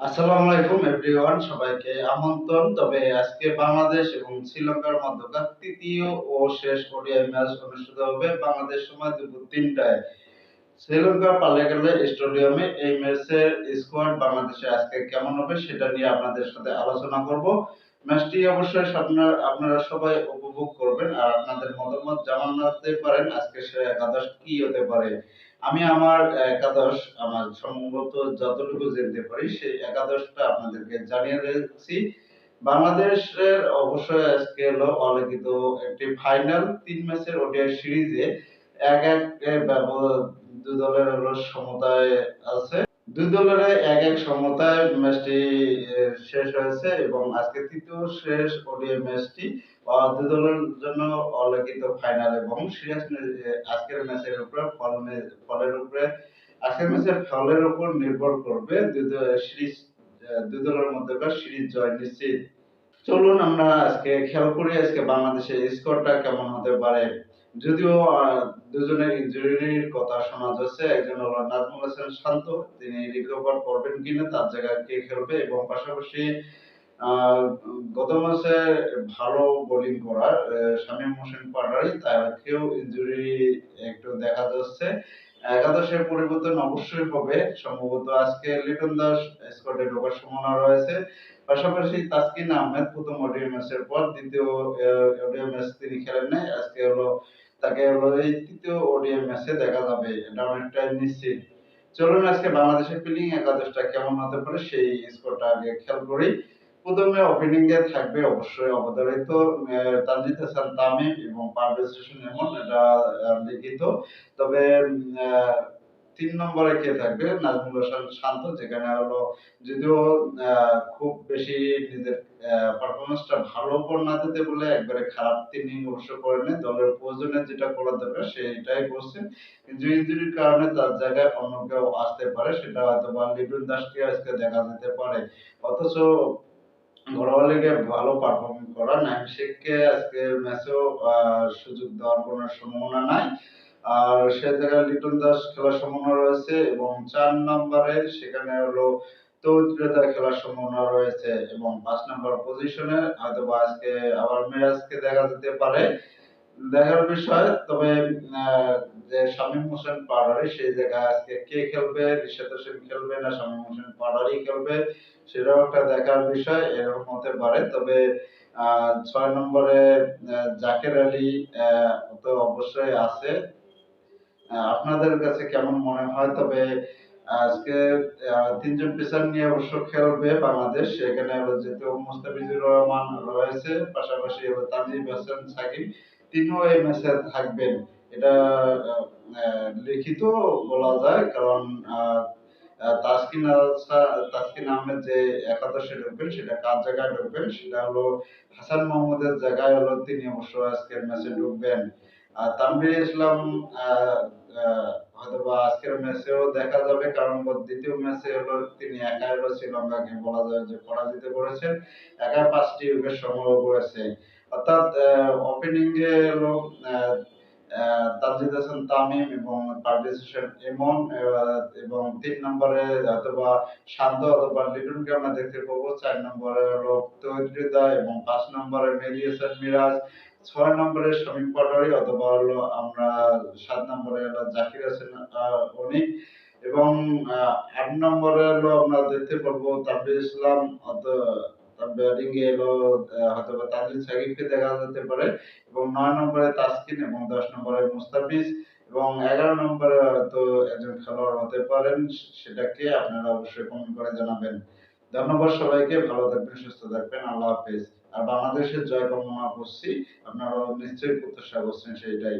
আসসালামু আলাইকুম এভরিওয়ান, সবাইকে আমন্ত্রণ। তবে আজকে বাংলাদেশ এবং শ্রীলঙ্কার মধ্যকার তৃতীয় ও শেষ ওডিআই ম্যাচ অনুষ্ঠিত হবে বাংলাদেশ সময় দুপুর তিনটায়। শ্রীলঙ্কা পাল্লেকেলে স্টেডিয়ামে এই ম্যাচের স্কোয়াড বাংলাদেশে আজকে কেমন হবে সেটা নিয়ে আপনাদের সাথে আলোচনা করব। ম্যাচটি অবশ্যই আপনারা আপনারা সবাই উপভোগ করবেন আর আপনাদের মতামত জানাতে পারেন আজকে সে একাদশ কি হতে পারে। আমি আমার একাদশ, আমার সম্ভবত যতটুকু জানতে পারি সেই একাদশটা আপনাদেরকে জানিয়ে রেখেছি বাংলাদেশের অবশ্যই আজকে হলো অলিখিত একটি ফাইনাল তিন ম্যাচের ওডিআই সিরিজে এক এক দুই দলের হলো সমতায় আছে। দুই দলের এক এক সমতায় ম্যাচটি শেষ হয়েছে এবং আজকে তৃতীয় শেষ ওডিআই ম্যাচটি দুই দলের জন্য অলিখিত ফাইনাল এবং সিরিয়াস আজকের ম্যাচের উপরে ফল ফলের উপরে, আজকের ম্যাচের ফলের উপর নির্ভর করবে দুই সিরিজ দুই দলের মধ্যকার সিরিজ জয় নিশ্চিত। চলুন আমরা আজকে খেয়াল করি আজকে বাংলাদেশের স্কোরটা কেমন হতে পারে। যদিও দুজনের ইনজুরির কথা শোনা যাচ্ছে, একজন হলো নাজমুল হাসান শান্ত, তিনি রিকভার করবেন কিনা তার জায়গায় কে খেলবে এবং পাশাপাশি গত মাসে ভালো বোলিং করার শামীম হোসেন পাটারি, তাকেও ইনজুরি একটু দেখা যাচ্ছে। একাদশের পরিবর্তন অবশ্যই হবে। সম্ভবত আজকে লিটন দাস স্কোয়াডে ঢোকার সম্ভাবনা রয়েছে। পাশাপাশি তাসকিন আহমেদ প্রথম ওডিআই ম্যাচের পর দ্বিতীয় ওডিআই ম্যাচ তিনি খেলেন নাই। আজকে হলো তাকে ম্যাচে দেখা যাবে, এটা নিশ্চিত। চলুন আজকে বাংলাদেশের একাদশটা কেমন হতে পারে সেই স্কোরটা আগে খেয়াল করি। প্রথমে ওপেনিং এ থাকবে অবশ্যই অবধারিত তানজিদ হাসান তামিম এবং পারভেজ হোসেন এমন এটা লিখিত। তবে তিন নম্বরে কে থাকবে? নাজমুল হাসান শান্ত, যেখানে হলো যদিও খুব বেশি নিজের পারফরমেন্সটা ভালো করে না দিতে বলে একবারে খারাপ তিনি অবশ্য করেন দলের প্রয়োজনে যেটা করার দরকার সেটাই করছেন। কিন্তু ইঞ্জুরির কারণে তার জায়গায় অন্য কেউ আসতে পারে, সেটা হয়তো বা লিটন দাসকে আজকে দেখা যেতে পারে। অথচ ঘরোয়া লিগে ভালো পারফর্ম করা, নাইম শেখকে আজকে ম্যাচেও সুযোগ দেওয়ার কোনো সম্ভাবনা নাই। আর সে জায়গায় লিটন দাস খেলার সম্ভাবনা রয়েছে এবং চার নম্বরে সেখানে হলো তৌত্রেতা খেলার সম্ভাবনা রয়েছে এবং পাঁচ নম্বর পজিশনে হয়তো বা আজকে আবার মিরাজকে দেখা যেতে পারে। দেখার বিষয়, তবে যে শামীম হোসেন পাহাড়ি সেই জায়গায় আজকে কে খেলবে রিশাদ হোসেন খেলবে না, শামীম হোসেন পাহাড়ি খেলবে, সেটাও একটা দেখার বিষয়, এরকম হতে পারে। তবে ছয় নম্বরে জাকের আলী তো অবশ্যই আছে। আপনাদের কাছে কেমন মনে হয়? তবে আজকে তিনজন পেসার নিয়ে অবশ্য খেলবে বাংলাদেশ। হলো যেহেতু মুস্তাফিজুর রহমান রয়েছে, পাশাপাশি তানজিব হাসান, সাকিব, তিনিও এই ম্যাচে থাকবেন। এটা লিখিত বলা যায়, কারণ তাসকিন তাসকিন আহমেদ যে একাদশে ঢুকবেন, সেটা কার জায়গায় ঢুকবেন? সেটা হলো হাসান মাহমুদের জায়গায় হলো তিনি অবশ্য আজকের ম্যাচে ঢুকবেন। তানভীর ইসলাম হয়তোবা আজকের ম্যাচেও দেখা যাবে কারণ দ্বিতীয় ম্যাচে হলো তিনি একাই হলো শ্রীলঙ্কাকে বলা যায় যে পরাজিত করেছেন। একা পাঁচটি উইকেট সংগ্রহ করেছে। অর্থাৎ ওপেনিং এ হলো তানজিদ হাসান তামিম এবং পারভেজ হোসেন আহ, এবং তিন নম্বরে অথবা শান্ত অথবা লিটনকে আমরা দেখতে পাবো? চার নম্বরে হলো তৈরিদা এবং পাঁচ নম্বরে হাসান মিরাজ। ছয় নম্বরে শামীম পাটোয়ারি অথবা হলো আমরা সাত নম্বরে হলো জাকির হোসেন আহ, এবং আট নম্বরে হলো আমরা দেখতে পারব তানভীর ইসলাম তার এলো হয়তো বা সাকিবকে দেখা যেতে পারে। এবং নয় নম্বরে তাসকিন এবং দশ নম্বরে মুস্তাফিজ। এবং এগারো নম্বরে হয়তো একজন খেলোয়াড় হতে পারেন সেটাকে আপনারা অবশ্যই কমেন্ট করে জানাবেন। ধন্যবাদ সবাইকে, ভালো থাকবেন, সুস্থ থাকবেন, আল্লাহ হাফেজ। আর বাংলাদেশের জয় কামনা করছি। আপনারা নিশ্চয়ই প্রত্যাশা করছেন সেইটাই।